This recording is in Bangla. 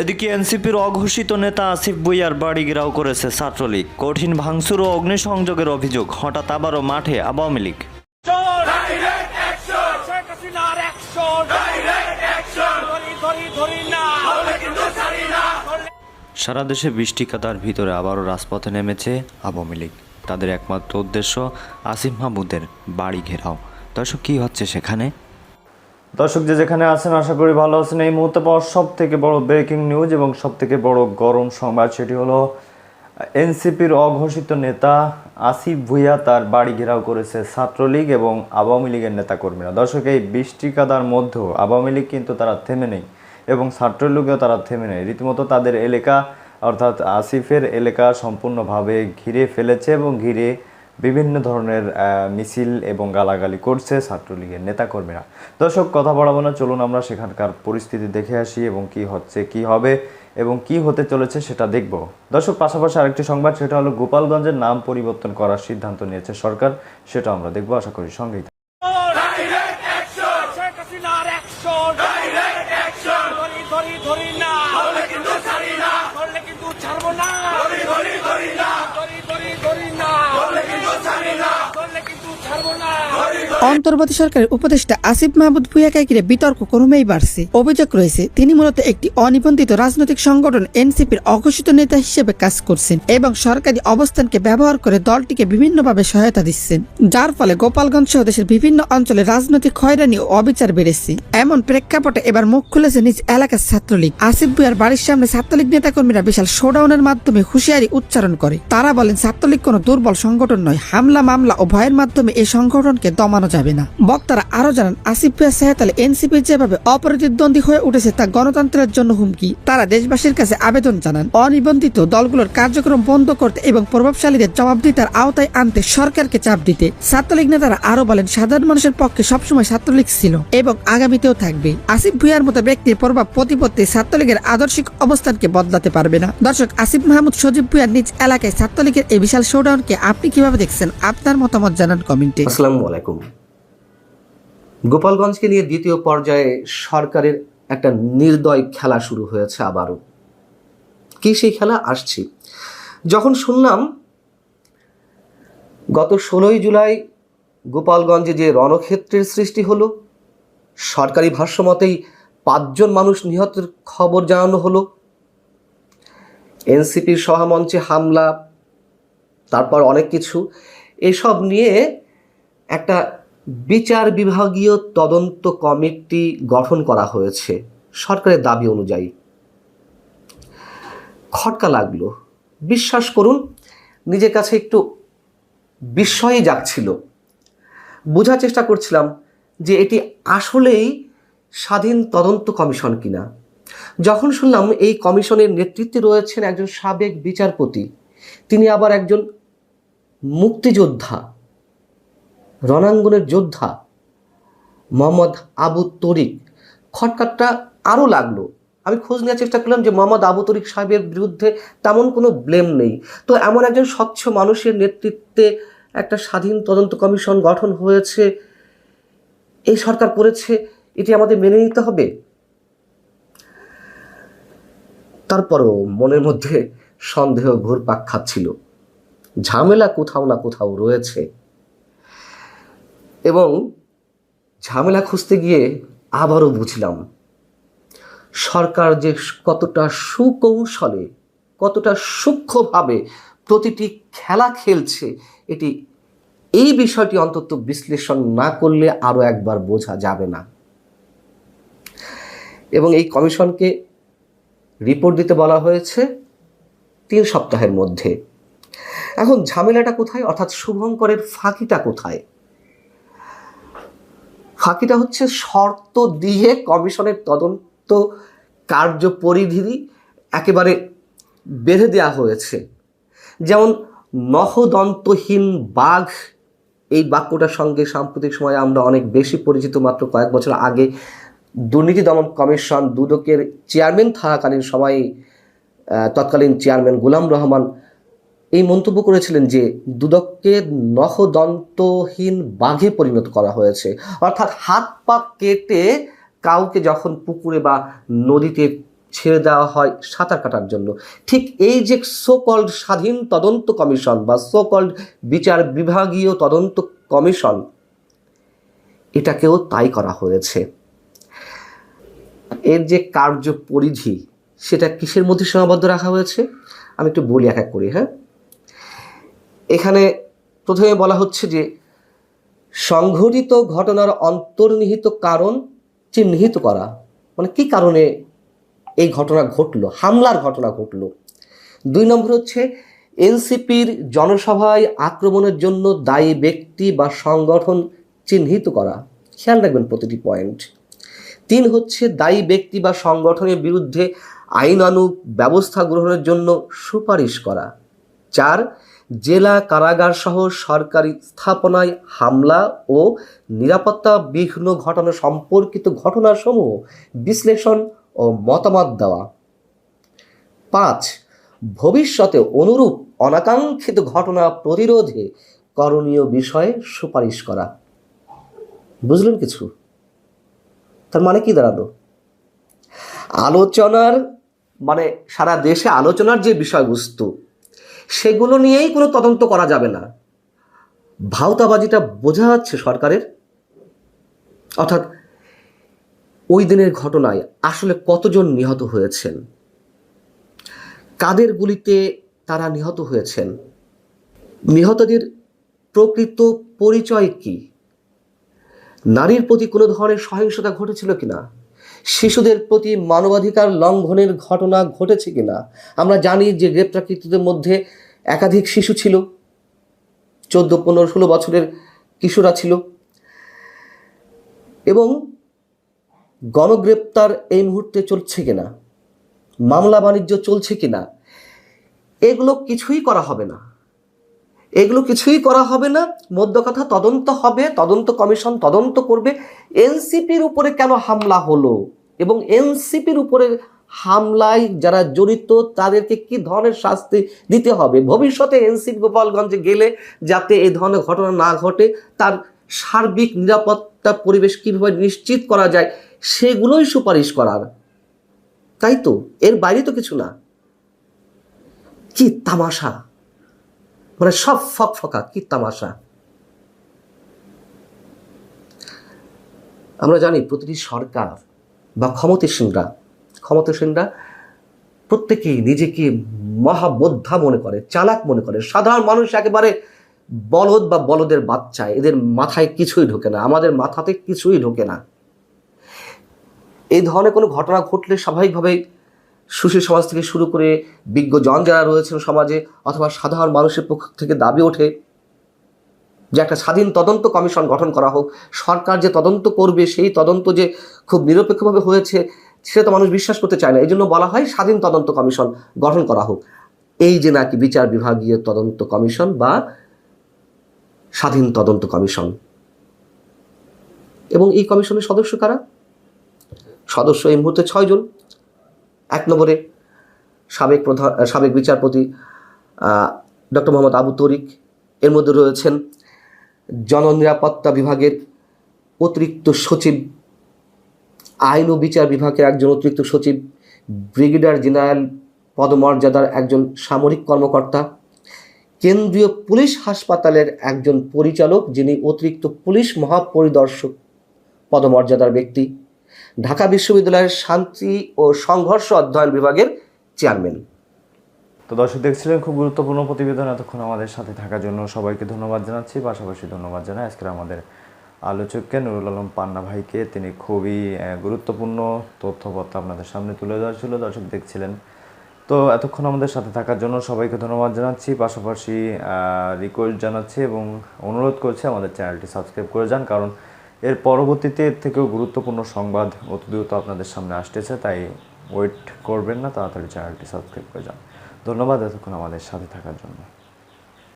এদিকে এনসিপির অঘোষিত নেতা আসিফ ভুইয়ার বাড়ি ঘেরাও করেছে ছাত্রলীগ। কঠিন ভাঙচুর ও অগ্নিসংযোগের অভিযোগ, হঠাৎ আবারও মাঠে আওয়ামী লীগ। সারা দেশে বৃষ্টি কাতার ভিতরে আবারও রাজপথে নেমেছে আওয়ামী লীগ। তাদের একমাত্র উদ্দেশ্য আসিফ মাহমুদের বাড়ি ঘেরাও। দর্শক, কী হচ্ছে সেখানে? দর্শক যে যেখানে আছেন, আশা করি ভালো আছেন। এই মুহূর্তে পাওয়া সব থেকে বড় ব্রেকিং নিউজ এবং সব থেকে বড় গরম সংবাদ সেটি হলো, এনসিপির অঘোষিত নেতা আসিফ ভুইয়া তার বাড়ি ঘেরাও করেছে ছাত্রলীগ এবং আওয়ামী লীগের নেতাকর্মীরা। দর্শক, এই বৃষ্টি কাদার মধ্যেও আওয়ামী লীগ কিন্তু তারা থেমে নেই এবং ছাত্রলীগও তারা থেমে নেই। রীতিমতো তাদের এলাকা অর্থাৎ আসিফের এলাকা সম্পূর্ণভাবে ঘিরে ফেলেছে এবং ঘিরে বিভিন্ন ধরনের মিছিল এবং গালাগালি করছে ছাত্রলীগের নেতাকর্মীরা দর্শক কথা বলাবো না চলুন আমরা সেখানকার পরিস্থিতি দেখে আসি এবং কি হচ্ছে কি হবে এবং কি হতে চলেছে সেটা দেখব দর্শক পাশাপাশি আরেকটি সংবাদ সেটা হলো গোপালগঞ্জের নাম পরিবর্তন করার সিদ্ধান্ত নিয়েছে সরকার সেটা আমরা দেখব আশা করি সঙ্গেই থাকুন। ডাইরেক্ট অ্যাকশন শেখ হাসিনার অ্যাকশন ডাইরেক্ট অ্যাকশন ধরি ধরি ধরি না হলে কিন্তু ছাড়ি না ধরলে কিন্তু ছাড়বো না ধরি ধরি ধরি না ধরি ধরি ধরি না হলে কিন্তু ছাড়ি না ধরলে কিন্তু ছাড়বো না ধরি অন্তর্বর্তী সরকারের উপদেষ্টা আসিফ মাহমুদ ভুইয়াকে ঘিরে বিতর্ক ক্রমেই বাড়ছে। অভিযোগ রয়েছে, তিনি মূলত একটি অনিবন্ধিত রাজনৈতিক সংগঠন এনসিপির অঘোষিত নেতা হিসেবে কাজ করছেন এবং সরকারি অবস্থানকে ব্যবহার করে দলটিকে বিভিন্নভাবে সহায়তা দিচ্ছেন, যার ফলে গোপালগঞ্জ সহ দেশের বিভিন্ন অঞ্চলে রাজনৈতিক হয়রানি ও অবিচার বেড়েছে। এমন প্রেক্ষাপটে এবার মুখ খুলেছে নিজ এলাকার ছাত্রলীগ। আসিফ ভুইয়ার বাড়ির সামনে ছাত্রলীগ নেতাকর্মীরা বিশাল শোডাউনের মাধ্যমে হুঁশিয়ারি উচ্চারণ করে। তারা বলেন, ছাত্রলীগ কোনো দুর্বল সংগঠন নয়, হামলা, মামলা ও ভয়ের মাধ্যমে এই সংগঠনকে দমানো যাবে না। বক্তারা আরও জানান, আসিফ ভুইয়া সেহাতালে এনসিপি যেভাবে অপ্রতিদ্বন্দ্বী হয়ে উঠেছে তা গণতন্ত্রের জন্য হুমকি। তারা দেশবাসীর কাছে আবেদন জানান, অনিবন্ধিত দলগুলোর কার্যক্রম বন্ধ করতে এবং প্রভাবশালীদের জবাবদিহিতার আওতায় আনতে সরকারকে চাপ দিতে। ছাত্রলীগ নেতারা আরও বলেন, সাধারণ মানুষের পক্ষে সবসময় ছাত্রলীগ ছিল এবং আগামীতেও থাকবে। আসিফ ভুইয়ার মতো ব্যক্তির প্রভাব প্রতিপত্তি ছাত্রলীগের আদর্শিক অবস্থানকে বদলাতে পারবে না। দর্শক, আসিফ মাহমুদ, সজীব ভুইয়ার নিজ এলাকায় ছাত্রলীগের এই বিশাল শোডাউনকে আপনি কীভাবে দেখছেন? আপনার মতামত জানান কমেন্টে। আসসালামু আলাইকুম। গোপালগঞ্জকে নিয়ে দ্বিতীয় পর্যায়ে সরকারের একটা নির্দয় খেলা শুরু হয়েছে আবারও। কি সেই খেলা? আসছি। যখন শুনলাম, গত ষোলোই জুলাই গোপালগঞ্জে যে রণক্ষেত্রের সৃষ্টি হলো, সরকারি ভাষ্যমতেই পাঁচজন মানুষ নিহতের খবর জানানো হলো। এনসিপির সহামঞ্চে হামলা, তারপর অনেক কিছু, এসব নিয়ে একটা বিচার বিভাগীয় তদন্ত কমিটি গঠন করা হয়েছে সরকারের দাবি অনুযায়ী। খটকা লাগল। বিশ্বাস করুন, নিজের কাছে একটু বিস্ময়ই যাচ্ছিল বোঝার চেষ্টা করছিলাম যে এটি আসলেই স্বাধীন তদন্ত কমিশন কিনা। যখন শুনলাম এই কমিশনের নেতৃত্বে রয়েছেন একজন সাবেক বিচারপতি, তিনি আবার একজন মুক্তিযোদ্ধা। রণাঙ্গনের যোদ্ধা মোহাম্মদ আবু তরিক। খটকাটটা আরও লাগল। আমি খোঁজ নেওয়ার চেষ্টা করলাম যে মোহাম্মদ আবু তরিক সাহেবের বিরুদ্ধে তেমন কোনো ব্লেম নেই। তো এমন একজন স্বচ্ছ মানুষের নেতৃত্বে একটা স্বাধীন তদন্ত কমিশন গঠন হয়েছে, এই সরকার করেছে, এটি আমাদের মেনে নিতে হবে? তারপরও মনের মধ্যে সন্দেহ ঘুরপাক খাচ্ছিল। ঝামেলা কোথাও না কোথাও রয়েছে। এবং ঝামেলা খুঁজতে গিয়ে আবারও বুঝলাম, সরকার যে কতটা সুকৌশলে, কতটা সূক্ষ্মভাবে প্রতিটি খেলা খেলছে, এটি এই বিষয়টি অন্তত বিশ্লেষণ না করলে আরও একবার বোঝা যাবে না। এবং এই কমিশনকে রিপোর্ট দিতে বলা হয়েছে তিন সপ্তাহের মধ্যে। এখন ঝামেলাটা কোথায়? অর্থাৎ শুভঙ্করের ফাঁকিটা কোথায়? ফাঁকিটা হচ্ছে শর্ত দিয়ে কমিশনের তদন্ত কার্য পরিধি একেবারে বেঁধে দেওয়া হয়েছে। যেমন নহদন্তহীন বাঘ, এই বাক্যটার সঙ্গে সাম্প্রতিক সময়ে আমরা অনেক বেশি পরিচিত, মাত্র কয়েক বছর আগে দুর্নীতি দমন কমিশন দুদকের চেয়ারম্যান থাকাকালীন সময়ে তৎকালীন চেয়ারম্যান গোলাম রহমান এই মন্তব্য করেছিলেন যে দুদককে নহদন্তহীন বাঘে পরিণত করা হয়েছে। অর্থাৎ হাত পা কেটে কাউকে যখন পুকুরে বা নদীতে ছেড়ে দেওয়া হয় সাঁতার কাটার জন্য। ঠিক এই যে সোকল্ড স্বাধীন তদন্ত কমিশন বা সোকল্ড বিচার বিভাগীয় তদন্ত কমিশন, এটাকেও তাই করা হয়েছে। এর যে কার্য পরিধি সেটা কিসের মধ্যে সীমাবদ্ধ রাখা হয়েছে? আমি একটু বলি এক এক করে হ্যাঁ? এখানে প্রথমে বলা হচ্ছে যে, সংঘটিত ঘটনার অন্তর্নিহিত কারণ চিহ্নিত করা। মানে কি কারণে এই ঘটনা ঘটলো? হামলার ঘটনা ঘটলো। দুই নম্বর হচ্ছে, এনসিপির জনসভায় আক্রমণের জন্য দায়ী ব্যক্তি বা সংগঠন চিহ্নিত করা। খেয়াল রাখবেন প্রতিটি পয়েন্ট। তিন হচ্ছে, দায়ী ব্যক্তি বা সংগঠনের বিরুদ্ধে আইনানুগ ব্যবস্থা গ্রহণের জন্য সুপারিশ করা। চার জেলা কারাগার সহ সরকারি স্থাপনায় হামলা ও নিরাপত্তা বিঘ্ন ঘটনা সম্পর্কিত ঘটনাসমূহ বিশ্লেষণ ও মতামত দেওয়া। পাঁচ, ভবিষ্যতে অনুরূপ অনাকাঙ্ক্ষিত ঘটনা প্রতিরোধে করণীয় বিষয়ে সুপারিশ করা। বুঝলেন কিছু? তার মানে কি দাঁড়াল? আলোচনার মানে সারা দেশে আলোচনার যে বিষয়বস্তু সেগুলো নিয়েই কোনো তদন্ত করা যাবে না। ভাওতাবাজিটা বোঝা যাচ্ছে সরকারের। অর্থাৎ ওই দিনের ঘটনায় আসলে কতজন নিহত হয়েছেন? কাদের গুলিতে তারা নিহত হয়েছেন? নিহতদের প্রকৃত পরিচয় কি? নারীর প্রতি কোনো ধরনের সহিংসতা ঘটেছিল কিনা? শিশুদের প্রতি মানবাধিকার লঙ্ঘনের ঘটনা ঘটেছে কিনা? আমরা জানি যে গ্রেপ্তারকৃতদের মধ্যে একাধিক শিশু ছিল। চোদ্দ, পনেরো, ষোলো বছরের কিশোরা ছিল। এবং গণগ্রেপ্তার এই মুহূর্তে চলছে কিনা? মামলা বাণিজ্য চলছে কিনা? এগুলো কিছুই করা হবে না। এগুলো কিছুই করা হবে না। মধ্য কথা তদন্ত হবে, তদন্ত কমিশন তদন্ত করবে। এনসিপির উপরে কেন হামলা হলো? এবং এনসিপির উপরে হামলায় যারা জড়িত, তাদেরকে কি ধরনের শাস্তি দিতে হবে? ভবিষ্যতে এনসিপি গোপালগঞ্জে গেলে যাতে এই ধরনের ঘটনা না ঘটে, তার সার্বিক নিরাপত্তা পরিবেশ কীভাবে নিশ্চিত করা যায়, সেগুলোই সুপারিশ করার। তাই তো? এর বাইরে তো কিছু না। কি তামাশা? মানে সব ফক ফকা, কি তামাশা। আমরা জানি প্রতিটি সরকার বা ক্ষমতাসীনরা ক্ষমতাসীনরা প্রত্যেকেই নিজেকে মহাবোদ্ধা মনে করে, চালাক মনে করে। সাধারণ মানুষ একেবারে বলদ বা বলদের বাচ্চা, এদের মাথায় কিছুই ঢোকে না, আমাদের মাথাতে কিছুই ঢোকে না। এই ধরনের কোনো ঘটনা ঘটলে স্বাভাবিকভাবেই সুশীল সমাজ থেকে শুরু করে বিজ্ঞজন যারা রয়েছেন সমাজে অথবা সাধারণ মানুষের পক্ষ থেকে দাবি ওঠে যে একটা স্বাধীন তদন্ত কমিশন গঠন করা হোক, সরকার যে তদন্ত করবে, সেই তদন্ত যে খুব নিরপেক্ষভাবে হয়েছে সেটা তো মানুষ বিশ্বাস করতে চায় না। এই জন্য বলা হয় স্বাধীন তদন্ত কমিশন গঠন করা হোক। এই যে নাকি বিচার বিভাগীয় তদন্ত কমিশন বা স্বাধীন তদন্ত কমিশন। এবং এই কমিশনের সদস্য কারা? সদস্য এই মুহূর্তে ছয়জন। এক নম্বরে সাবেক প্রধান সাবেক বিচারপতি ডক্টর মোহাম্মদ আবু তরিক। এর মধ্যে রয়েছেন জননিরাপত্তা বিভাগের অতিরিক্ত সচিব, আইন ও বিচার বিভাগের একজন অতিরিক্ত সচিব, ব্রিগেডিয়ার জেনারেল পদমর্যাদার একজন সামরিক কর্মকর্তা, কেন্দ্রীয় পুলিশ হাসপাতালের একজন পরিচালক যিনি অতিরিক্ত পুলিশ মহাপরিদর্শক পদমর্যাদার ব্যক্তি। ঢাকা বিশ্ববিদ্যালয়ের শান্তি ও সংঘর্ষ অধ্যয়ন বিভাগের চেয়ারম্যান। তো দর্শক দেখছিলেন, খুব গুরুত্বপূর্ণ প্রতিবেদন এতক্ষণ আমাদের সাথে থাকার জন্য সবাইকে ধন্যবাদ জানাচ্ছি। পাশাপাশি ধন্যবাদ জানাই আজকের আমাদের আলোচককে নুরুল আলম পান্না ভাইকে। তিনি খুবই গুরুত্বপূর্ণ তথ্যপত্র আপনাদের সামনে তুলে ধরা ছিল। দর্শক দেখছিলেন। তো এতক্ষণ আমাদের সাথে থাকার জন্য সবাইকে ধন্যবাদ জানাচ্ছি। পাশাপাশি রিকোয়েস্ট জানাচ্ছি এবং অনুরোধ করছি আমাদের চ্যানেলটি সাবস্ক্রাইব করে যান। কারণ এর পরবর্তীতে এর থেকেও গুরুত্বপূর্ণ সংবাদ অতি দ্রুত আপনাদের সামনে আসতেছে, তাই ওয়েট করবেন না, তাড়াতাড়ি চ্যানেলটি সাবস্ক্রাইব করে যান। ধন্যবাদ এতক্ষণ আমাদের সাথে থাকার জন্য।